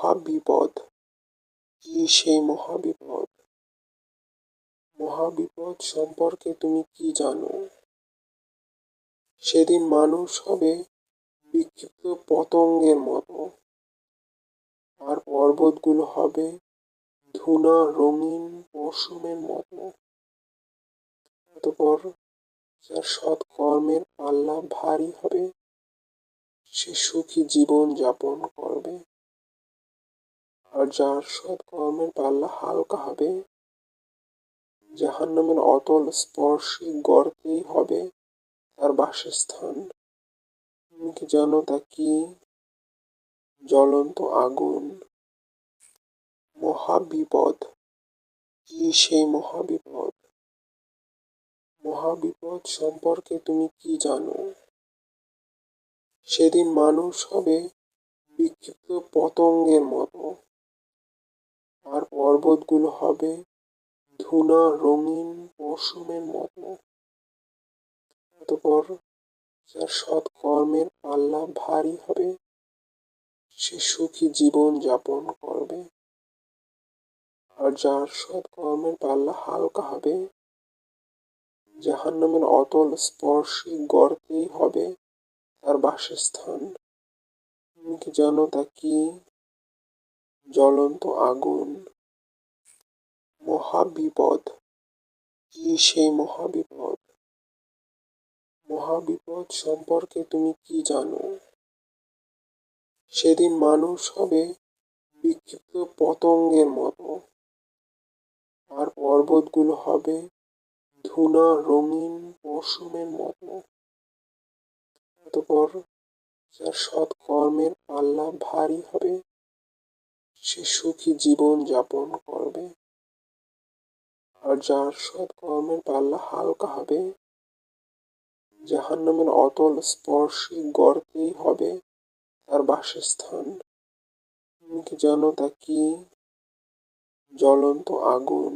মহাবিপদ? কি সেই মহাবিপদ? মহাবিপদ সম্পর্কে তুমি কি জানো? সেদিন মানুষ হবে বিক্ষিপ্ত পতঙ্গের মতো। আর পর্বতগুলো হবে ধুনা, রঙিন পশমের মতো। অতপর যার সৎ কর্মের পাল্লা ভারী হবে, সে সুখী জীবন যাপন করবে। আর যার সৎ কর্মের পাল্লা হালকা হবে, জাহান্নামের অতল স্পর্শী গর্তেই হবে তার বাসস্থান। তুমি কি জানো তা কি? জ্বলন্ত আগুন। মহাবিপদ। কি সেই মহাবিপদ? মহাবিপদ সম্পর্কে তুমি কি জানো? সেদিন মানুষ হবে বিক্ষিপ্ত পতঙ্গের মতো। পর্বতগুলো হবে ধুনা, রঙিন পশমের মতো। অতপর যার সৎ কর্মের পাল্লা ভারী হবে, সে সুখী জীবন যাপন করবে। আর যার সৎ কর্মের পাল্লা হালকা হবে, জাহান্নামের অতল স্পর্শী গর্তেই হবে তার বাসস্থান। তুমি কি জানো তা কি? জ্বলন্ত আগুন। মহাবিপদ। কি সেই মহাবিপদ? মহাবিপদ সম্পর্কে তুমি কি জানো? সেদিন মানুষ হবে বিক্ষিপ্ত পতঙ্গের মতো। আর পর্বতগুলো হবে ধুনা, রঙিন পশমের মতো। অতপর যার সৎ কর্মের পাল্লা ভারী হবে, সে সুখী জীবন যাপন করবে। আর যার সৎ কর্মের পাল্লা হালকা হবে, জাহান্নামের অতল স্পর্শী গর্তেই হবে তার বাসস্থান। তুমি কি জানো তা কি? জ্বলন্ত আগুন।